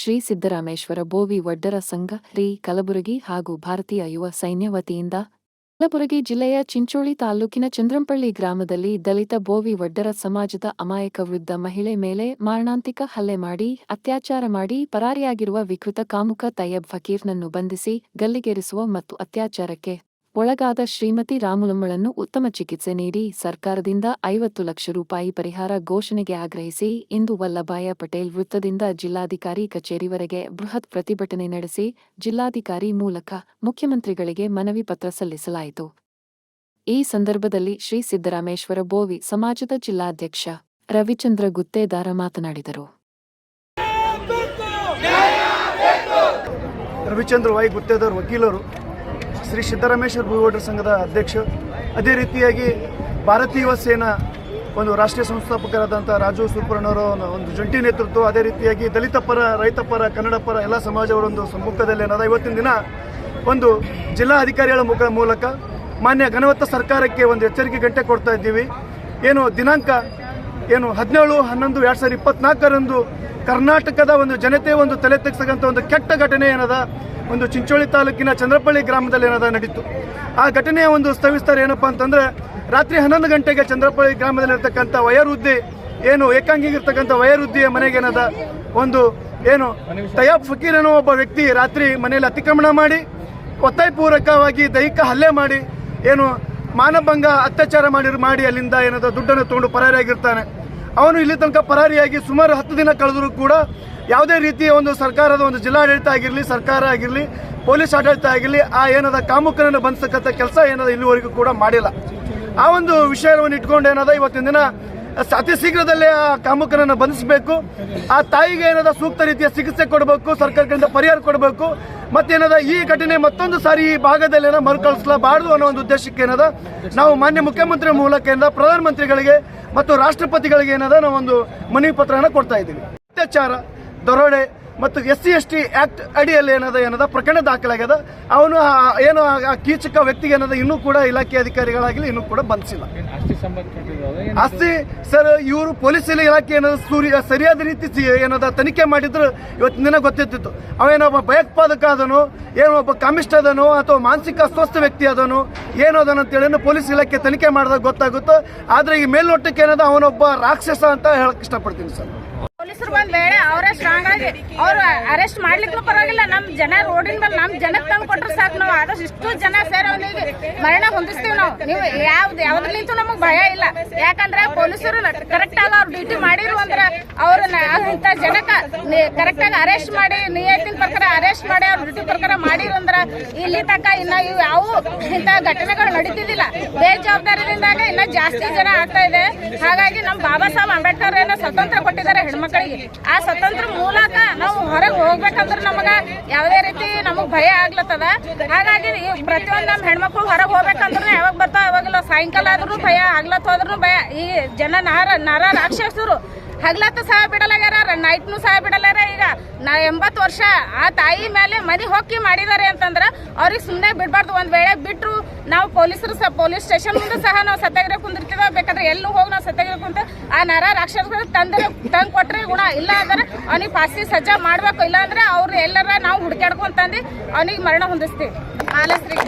ಶ್ರೀ ಸಿದ್ದರಾಮೇಶ್ವರ ಬೋವಿ ವಡ್ಡರ ಸಂಘ, ಶ್ರೀ ಕಲಬುರಗಿ ಹಾಗೂ ಭಾರತೀಯ ಯುವ ಸೈನ್ಯ ವತಿಯಿಂದ ಕಲಬುರಗಿ ಜಿಲ್ಲೆಯ ಚಿಂಚೋಳಿ ತಾಲೂಕಿನ ಚಂದ್ರಂಪಳ್ಳಿ ಗ್ರಾಮದಲ್ಲಿ ದಲಿತ ಬೋವಿ ವಡ್ಡರ ಸಮಾಜದ ಅಮಾಯಕ ವೃದ್ಧ ಮಹಿಳೆ ಮೇಲೆ ಮಾರಣಾಂತಿಕ ಹಲ್ಲೆ ಮಾಡಿ, ಅತ್ಯಾಚಾರ ಮಾಡಿ, ಪರಾರಿಯಾಗಿರುವ ವಿಕೃತ ಕಾಮುಕ ತಯ್ಯಬ್ ಫಕೀರ್ನನ್ನು ಬಂಧಿಸಿ, ಗಲ್ಲಿಗೇರಿಸುವ ಮತ್ತು ಅತ್ಯಾಚಾರಕ್ಕೆ ಒಳಗಾದ ಶ್ರೀಮತಿ ರಾಮುಲಮ್ಮಳನ್ನು ಉತ್ತಮ ಚಿಕಿತ್ಸೆ ನೀಡಿ ಸರ್ಕಾರದಿಂದ ಐವತ್ತು ಲಕ್ಷ ರೂಪಾಯಿ ಪರಿಹಾರ ಘೋಷಣೆಗೆ ಆಗ್ರಹಿಸಿ ಇಂದು ವಲ್ಲಭಾಯ ಪಟೇಲ್ ವೃತ್ತದಿಂದ ಜಿಲ್ಲಾಧಿಕಾರಿ ಕಚೇರಿವರೆಗೆ ಬೃಹತ್ ಪ್ರತಿಭಟನೆ ನಡೆಸಿ ಜಿಲ್ಲಾಧಿಕಾರಿ ಮೂಲಕ ಮುಖ್ಯಮಂತ್ರಿಗಳಿಗೆ ಮನವಿ ಪತ್ರ ಸಲ್ಲಿಸಲಾಯಿತು. ಈ ಸಂದರ್ಭದಲ್ಲಿ ಶ್ರೀ ಸಿದ್ದರಾಮೇಶ್ವರ ಬೋವಿ ಸಮಾಜದ ಜಿಲ್ಲಾಧ್ಯಕ್ಷ ರವಿಚಂದ್ರ ಗುತ್ತೇದಾರ ಮಾತನಾಡಿದರು. ರವಿಚಂದ್ರ ವೈ ಗುತ್ತೇದಾರ್ ವಕೀಲರು ಶ್ರೀ ಸಿದ್ದರಾಮೇಶ್ವರ ಭೂವಡ್ರ ಸಂಘದ ಅಧ್ಯಕ್ಷ. ಅದೇ ರೀತಿಯಾಗಿ ಭಾರತೀಯ ಯುವ ಸೇನಾ ಒಂದು ರಾಷ್ಟ್ರೀಯ ಸಂಸ್ಥಾಪಕರಾದಂಥ ರಾಜು ಸುರ್ಪುರಣ್ಣವರ ಒಂದು- ಒಂದು ಜಂಟಿ ನೇತೃತ್ವ, ಅದೇ ರೀತಿಯಾಗಿ ದಲಿತ ಪರ, ರೈತ ಪರ, ಕನ್ನಡ ಪರ ಎಲ್ಲ ಸಮಾಜವರ ಒಂದು ಸಮ್ಮುಖದಲ್ಲಿ ಏನಾದ ಇವತ್ತಿನ ದಿನ ಒಂದು ಜಿಲ್ಲಾ ಅಧಿಕಾರಿಗಳ ಮುಖ ಮೂಲಕ ಮಾನ್ಯ ಘನವತ್ತ ಸರ್ಕಾರಕ್ಕೆ ಒಂದು ಎಚ್ಚರಿಕೆ ಗಂಟೆ ಕೊಡ್ತಾ ಇದ್ದೀವಿ. ಏನು ದಿನಾಂಕ ಏನು ಹದಿನೇಳು, ಹನ್ನೊಂದು, ಎರಡು ಸಾವಿರದ ಇಪ್ಪತ್ನಾಲ್ಕರಂದು ಕರ್ನಾಟಕದ ಒಂದು ಜನತೆ ಒಂದು ತಲೆ ತೆಗ್ಸಕ್ಕಂಥ ಒಂದು ಕೆಟ್ಟ ಘಟನೆ ಏನದ? ಒಂದು ಚಿಂಚೋಳಿ ತಾಲೂಕಿನ ಚಂದ್ರಪಳ್ಳಿ ಗ್ರಾಮದಲ್ಲಿ ಏನದ ನಡೀತು. ಆ ಘಟನೆಯ ಒಂದು ಸ್ಥವಿಸ್ತಾರ ಏನಪ್ಪ ಅಂತಂದ್ರೆ, ರಾತ್ರಿ ಹನ್ನೊಂದು ಗಂಟೆಗೆ ಚಂದ್ರಪಳ್ಳಿ ಗ್ರಾಮದಲ್ಲಿರ್ತಕ್ಕಂಥ ವಯೋವೃದ್ಧಿ ಏನು ಏಕಾಂಗಿಗಿರ್ತಕ್ಕಂಥ ವಯೋವೃದ್ಧಿಯ ಮನೆಗೆ ಏನದ ಒಂದು ಏನು ತಯಾಬ್ ಫಕೀರ್ ಅನ್ನೋ ಒಬ್ಬ ವ್ಯಕ್ತಿ ರಾತ್ರಿ ಮನೆಯಲ್ಲಿ ಅತಿಕ್ರಮಣ ಮಾಡಿ, ಒತ್ತಾಯಪೂರ್ವಕವಾಗಿ ದೈಹಿಕ ಹಲ್ಲೆ ಮಾಡಿ, ಏನು ಮಾನಭಂಗ ಅತ್ಯಾಚಾರ ಮಾಡಿ ಮಾಡಿ ಅಲ್ಲಿಂದ ಏನದ ದುಡ್ಡನ್ನು ತಗೊಂಡು ಪರಾರಿಯಾಗಿರ್ತಾನೆ. ಅವನು ಇಲ್ಲಿ ತನಕ ಪರಾರಿಯಾಗಿ ಸುಮಾರು ಹತ್ತು ದಿನ ಕಳೆದರೂ ಕೂಡ ಯಾವುದೇ ರೀತಿಯ ಒಂದು ಸರ್ಕಾರದ ಒಂದು ಜಿಲ್ಲಾಡಳಿತ ಆಗಿರಲಿ, ಸರ್ಕಾರ ಆಗಿರಲಿ, ಪೊಲೀಸ್ ಆಡಳಿತ ಆಗಿರಲಿ, ಆ ಏನದ ಕಾಮುಕರನ್ನು ಬಂಧಿಸತಕ್ಕಂಥ ಕೆಲಸ ಏನದ ಇಲ್ಲಿವರೆಗೂ ಕೂಡ ಮಾಡಿಲ್ಲ. ಆ ಒಂದು ವಿಷಯವನ್ನು ಇಟ್ಕೊಂಡು ಏನದ ಇವತ್ತಿನ ದಿನ ಅತಿ ಶೀಘ್ರದಲ್ಲೇ ಆ ಕಾಮುಕರನ್ನು ಬಂಧಿಸಬೇಕು. ಆ ತಾಯಿಗೆ ಏನದ ಸೂಕ್ತ ರೀತಿಯ ಚಿಕಿತ್ಸೆ ಕೊಡಬೇಕು ಸರ್ಕಾರದಿಂದ ಪರಿಹಾರ ಕೊಡಬೇಕು. ಮತ್ತೇನದ ಈ ಘಟನೆ ಮತ್ತೊಂದು ಸಾರಿ ಈ ಭಾಗದಲ್ಲಿ ಏನೋ ಮರುಕಳಿಸಲಬಾರದು ಅನ್ನೋ ಒಂದು ಉದ್ದೇಶಕ್ಕೆ ಏನದ ನಾವು ಮಾನ್ಯ ಮುಖ್ಯಮಂತ್ರಿ ಮೂಲಕ ಏನದ ಪ್ರಧಾನಮಂತ್ರಿಗಳಿಗೆ ಮತ್ತು ರಾಷ್ಟ್ರಪತಿಗಳಿಗೆ ಏನದ ನಾವು ಒಂದು ಮನವಿ ಪತ್ರನ ಕೊಡ್ತಾ ಇದ್ದೀವಿ. ಅತ್ಯಾಚಾರ, ದರೋಡೆ ಮತ್ತು S C S T act ಅಡಿಯಲ್ಲಿ ಏನದ ಏನದ ಪ್ರಕರಣ ದಾಖಲಾಗ್ಯದ. ಅವನು ಏನು ಆ- ಕೀಚಕ ವ್ಯಕ್ತಿಗೆ ಏನದ ಇನ್ನೂ ಕೂಡ ಇಲಾಖೆ ಅಧಿಕಾರಿಗಳಾಗಲಿ ಇನ್ನೂ ಕೂಡ ಬಂಧಿಸಿಲ್ಲ ಏನು ಆಸ್ತಿ ಸರ್ ಇವರು ಪೊಲೀಸ್ ಇಲಾಖೆ ಏನದ ಸೂರ್ಯ ಸರಿಯಾದ ರೀತಿ ಸಿ- ಏನದ ತನಿಖೆ ಮಾಡಿದ್ರು. ಇವತ್ತಿನ ದಿನ ಗೊತ್ತಿರ್ತಿತ್ತು. ಅವೇನೊಬ್ಬ ಭಯೋತ್ಪಾದಕ ಅದನು ಏನೋ ಒಬ್ಬ ಕಾಮಿಸ್ಟ್ ಅದನು ಅಥವಾ ಮಾನಸಿಕ ಅಸ್ವಸ್ಥ ವ್ಯಕ್ತಿ ಅದನು ಏನು ಅದನ್ನು ಅಂತೇಳಿ ಏನು ಪೊಲೀಸ್ ಇಲಾಖೆ ತನಿಖೆ ಮಾಡಿದಾಗ ಗೊತ್ತಾಗುತ್ತೋ. ಆದ್ರೆ ಈ ಮೇಲ್ನೋಟಕ್ಕೆ ಏನದ ಅವನೊಬ್ಬ ರಾಕ್ಷಸ ಅಂತ ಹೇಳಕ್ ಇಷ್ಟಪಡ್ತೀನಿ ಸರ್. ಪೊಲೀಸರು ಬಂದ್ ಬೇಡ ಅವರೇ ಸ್ಟ್ರಾಂಗ್ ಆಗಿ ಅವ್ರು ಅರೆಸ್ಟ್ ಮಾಡ್ಲಿಕ್ಕೂ ಪರವಾಗಿಲ್ಲ, ನಮ್ ಜನ ರೋಡಿನ ಮೇಲೆ ನಮ್ ಜನಕ್ಕೆ ತಂದು ಕೊಟ್ರೆ ಸಾಕು ನಾವು. ಆದಷ್ಟು ಇಷ್ಟು ಜನ ಸೇರಿ ಮರಣ ಹೊಂದಿಸ್ತೀವಿ ನಾವು. ನೀವು ಯಾವ್ದು ಯಾವ್ದ್ರಲಿಂತೂ ನಮಗ್ ಭಯ ಇಲ್ಲ. ಯಾಕಂದ್ರೆ ಪೊಲೀಸರು ಕರೆಕ್ಟ್ ಆಗಿ ಅವ್ರ ಡ್ಯೂಟಿ ಮಾಡಿರು ಅಂದ್ರೆ ಅವ್ರನ್ನ ಇಂಥ ಜನಕ್ಕ ಕರೆಕ್ಟ್ ಆಗಿ ಅರೆಸ್ಟ್ ಮಾಡಿ, ನಿಯತ್ತಿನ ಪ್ರಕಾರ ಅರೆಸ್ಟ್ ಮಾಡಿ, ಅವ್ರ ಡ್ಯೂಟಿ ಪ್ರಕಾರ ಮಾಡಿರು ಅಂದ್ರ ಇಲ್ಲಿ ತನಕ ಇನ್ನ ಇವು ಯಾವ ಇಂಥ ಘಟನೆಗಳು ನಡೀತಿದ್ದಿಲ್ಲ. ಬೇಜವಾಬ್ದಾರಿಯಿಂದಾಗ ಇನ್ನ ಜಾಸ್ತಿ ಜನ ಆಗ್ತಾ ಇದೆ. ಹಾಗಾಗಿ ನಮ್ ಬಾಬಾ ಸಾಹೇಬ್ ಅಂಬೇಡ್ಕರ್ ಏನೋ ಸ್ವತಂತ್ರ ಹೆಣ್ಮಕ್ಳಿಗೆ ಆ ಸ್ವತಂತ್ರ ಮೂಲಕ ನಾವು ಹೊರಗೆ ಹೋಗ್ಬೇಕಂದ್ರೆ ನಮಗ ಯಾವುದೇ ರೀತಿ ನಮಗ್ ಭಯ ಆಗ್ಲತ್ತದ. ಹಾಗಾಗಿ ಪ್ರತಿಯೊಂದು ನಮ್ಮ ಹೆಣ್ಮಕ್ಳು ಹೊರಗೆ ಹೋಗ್ಬೇಕಂದ್ರೆ ಯಾವಾಗ ಬರ್ತಾವ ಯಾವಾಗಲ್ಲ ಸಾಯಂಕಾಲ ಆದ್ರೂ ಭಯ, ಆಗ್ಲತ್ತ ಹೋದ್ರೂ ಭಯ. ಈ ಜನ ನಾರ, ನರ ರಾಕ್ಷಸರು ಹಗ್ಲತ್ತು ಸಹ ಬಿಡಲಾಗ್ಯಾರ, ನೈಟ್ನು ಸಹ ಬಿಡಲಾರ ಈಗ. ನಾ ಎಂಬತ್ತು ವರ್ಷ ಆ ತಾಯಿ ಮೇಲೆ ಮನೆ ಹೊಕ್ಕಿ ಮಾಡಿದ್ದಾರೆ ಅಂತಂದ್ರೆ ಅವ್ರಿಗೆ ಸುಮ್ಮನೆ ಬಿಡಬಾರ್ದು. ಒಂದ್ ವೇಳೆ ಬಿಟ್ರು ನಾವು ಪೊಲೀಸರು ಸಹ ಪೊಲೀಸ್ ಸ್ಟೇಷನ್ ಮುಂದೆ ಸಹ ನಾವು ಸತ್ಯಾಗ್ರಹ ಕುಂದಿರ್ತೀವ, ಬೇಕಾದ್ರೆ ಎಲ್ಲೂ ಹೋಗಿ ನಾವು ಸತ್ಯಾಗ್ರಹ ಕುಂತ ಆ ನರ ರಾಕ್ಷಸಗಳು ತಂದ್ರೆ ತಂದು ಕೊಟ್ರೆ ಗುಣ ಇಲ್ಲ ಅಂದ್ರೆ ಅವನಿಗೆ ಪಾಸಿ ಸಜ್ಜಾ ಮಾಡ್ಬೇಕು. ಇಲ್ಲ ಅಂದ್ರೆ ಅವ್ರು ಎಲ್ಲರ ನಾವು ಹುಡುಕ್ಯಾಡ್ಕೊಂತಂದು ಅವ್ನಿಗೆ ಮರಣ ಹೊಂದಿಸ್ತೀವಿ. ಆಲಸ್ರಿ